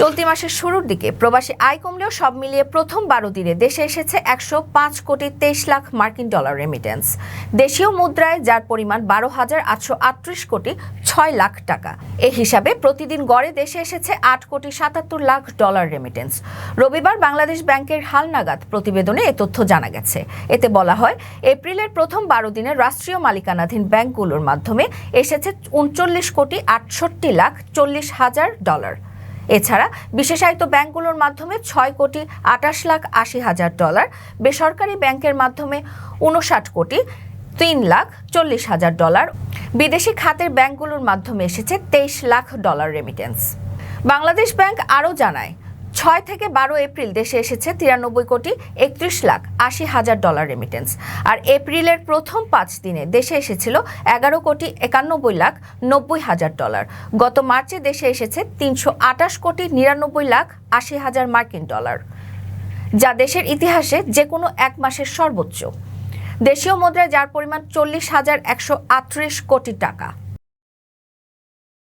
চলতি মাসের শুরুর দিকে প্রবাসী আয় কমলেও সব মিলিয়ে প্রথম বারো দিনে দেশে এসেছে একশো পাঁচ কোটি তেইশ লাখ মার্কিন ডলার রেমিটেন্স দেশীয় মুদ্রায়, যার পরিমাণ বারো হাজার আটশো আটত্রিশ কোটি ছয় লাখ টাকা। এ হিসাবে প্রতিদিন গড়ে দেশে এসেছে আট কোটি সাতাত্তর লাখ ডলার রেমিটেন্স রবিবার বাংলাদেশ ব্যাংকের হালনাগাদ প্রতিবেদনে এ তথ্য জানা গেছে। এতে বলা হয়, এপ্রিলের প্রথম বারো দিনে রাষ্ট্রীয় মালিকানাধীন ব্যাংকগুলোর মাধ্যমে এসেছে উনচল্লিশ কোটি আটষট্টি লাখ চল্লিশ হাজার ডলার। এছাড়া বিশেষায়িত ব্যাংকগুলোর মাধ্যমে ছয় কোটি আটাশ লাখ আশি হাজার ডলার, বেসরকারি ব্যাংকের মাধ্যমে উনষাট কোটি তিন লাখ চল্লিশ হাজার ডলার, বিদেশি খাতের ব্যাংকগুলোর মাধ্যমে এসেছে তেইশ lakh dollar remittance Bangladesh bank আরও জানায় ছয় থেকে বারো এপ্রিল দেশে এসেছে তিরানব্বই কোটি একত্রিশ লাখ আশি হাজার ডলার রেমিটেন্স আর এপ্রিলের প্রথম পাঁচ দিনে দেশে এসেছিল এগারো কোটি একানব্বই লাখ নব্বই হাজার ডলার। গত মার্চে দেশে এসেছে তিনশো আটাশ কোটি নিরানব্বই লাখ আশি হাজার মার্কিন ডলার, যা দেশের ইতিহাসে যে কোনো এক মাসের সর্বোচ্চ। দেশীয় মুদ্রায় যার পরিমাণ চল্লিশ হাজার একশো আটত্রিশ কোটি টাকা।